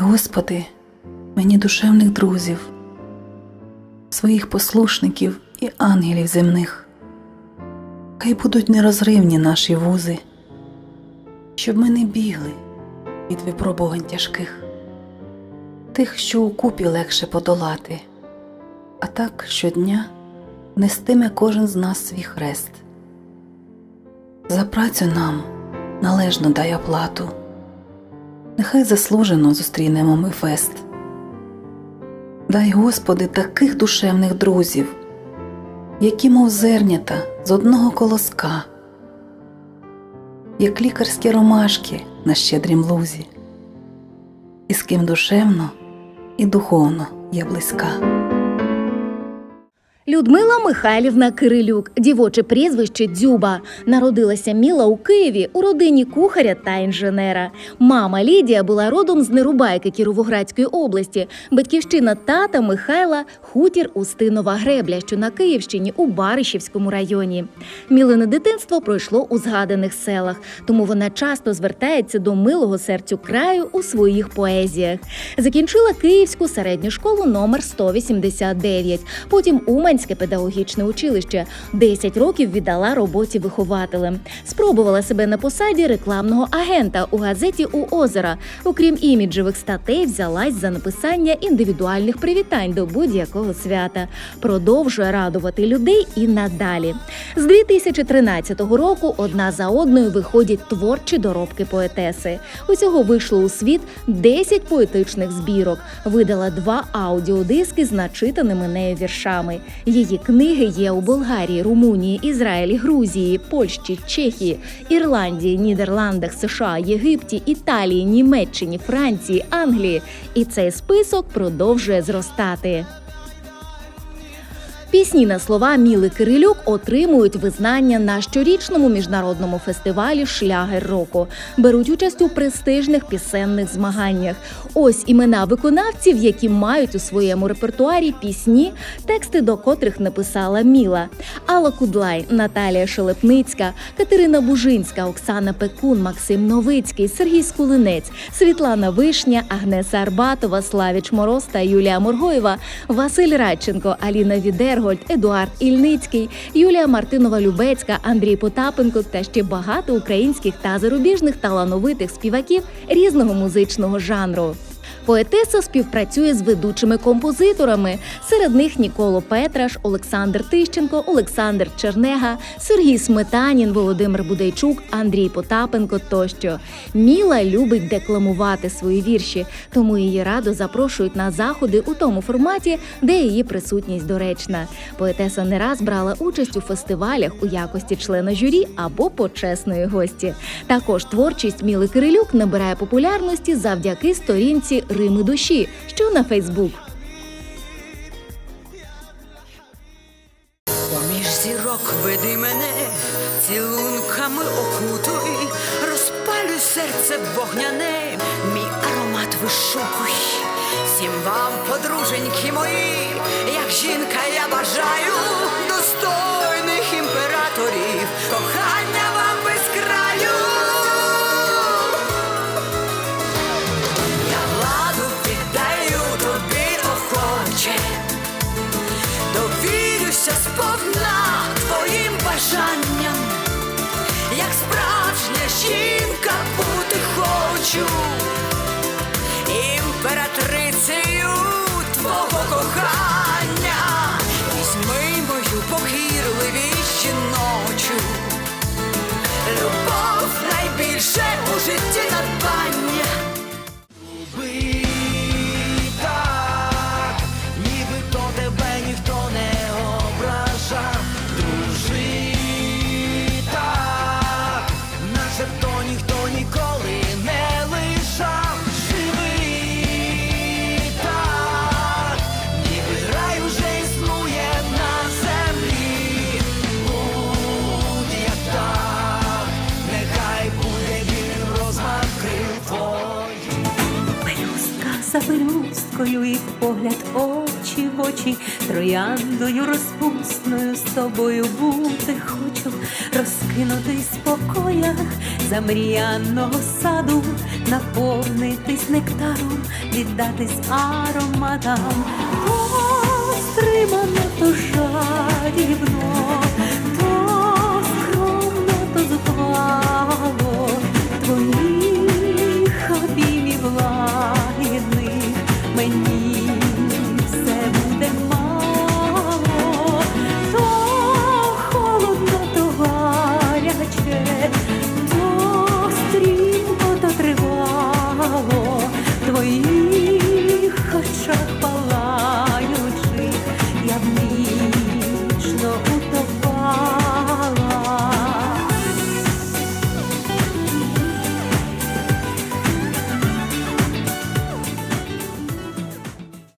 Господи, мені душевних друзів, своїх послушників і ангелів земних. Хай будуть нерозривні наші вузи, щоб ми не бігли від випробувань тяжких, тих, що укупі легше подолати, а так щодня нестиме кожен з нас свій хрест. За працю нам належно дай оплату, нехай заслужено зустрінемо ми фест. Дай, Господи, таких душевних друзів, які, мов зернята з одного колоска, як лікарські ромашки на щедрім лузі, і з ким душевно і духовно я близька. Людмила Михайлівна Кирилюк, дівоче прізвище Дзюба. Народилася Міла у Києві у родині кухаря та інженера. Мама Лідія була родом з Нерубайки Кіровоградської області. Батьківщина тата Михайла хутір Устинова Гребля, що на Київщині у Баришівському районі. Мілине дитинство пройшло у згаданих селах, тому вона часто звертається до милого серцю краю у своїх поезіях. Закінчила Київську середню школу номер 189, потім Уманське педагогічне училище. 10 років віддала роботі вихователем. Спробувала себе на посаді рекламного агента у газеті у озера. Окрім іміджевих статей, взялась за написання індивідуальних привітань до будь-якого свята. Продовжує радувати людей і надалі. З 2013 року одна за одною виходять творчі доробки поетеси. Усього вийшло у світ 10 поетичних збірок. Видала два аудіодиски з начитаними нею віршами. Її книги є у Болгарії, Румунії, Ізраїлі, Грузії, Польщі, Чехії, Ірландії, Нідерландах, США, Єгипті, Італії, Німеччині, Франції, Англії. І цей список продовжує зростати. Пісні на слова Міли Кирилюк отримують визнання на щорічному міжнародному фестивалі Шлягер року. Беруть участь у престижних пісенних змаганнях. Ось імена виконавців, які мають у своєму репертуарі пісні, тексти до котрих написала Міла: Алла Кудлай, Наталія Шелепницька, Катерина Бужинська, Оксана Пекун, Максим Новицький, Сергій Скулинець, Світлана Вишня, Агнеса Арбатова, Славіч Мороз та Юлія Моргоєва, Василь Радченко, Аліна Відергольд, Едуард Ільницький, Юлія Мартинова Любецька, Андрій Потапенко та ще багато українських та зарубіжних талановитих співаків різного музичного жанру. Поетеса співпрацює з ведучими композиторами. Серед них Ніколо Петраш, Олександр Тищенко, Олександр Чернега, Сергій Сметанін, Володимир Будейчук, Андрій Потапенко тощо. Міла любить декламувати свої вірші, тому її радо запрошують на заходи у тому форматі, де її присутність доречна. Поетеса не раз брала участь у фестивалях у якості члена журі або почесної гості. Також творчість Міли Кирилюк набирає популярності завдяки сторінці Рими душі, що на Фейсбук. Поміж зірок веди мене, цілунками окутуй, розпалюй серце вогняне, мій аромат вишукуй. Всім вам, подруженьки мої, як жінка я бажаю хочу, імператрицею твого кохання, візьми мою покірливість жіночу, любов найбільше у житті надбання. Люби то тебе ніхто не ображав. Дружи так, начебто ніхто ніколи усмішкою і погляд очі в очі, трояндою розпусною з тобою бути хочу, розкинутись покоя замріяного саду, наповнитись нектаром, віддатись ароматам, постримано то жадібно, то скромно, то зухвально 却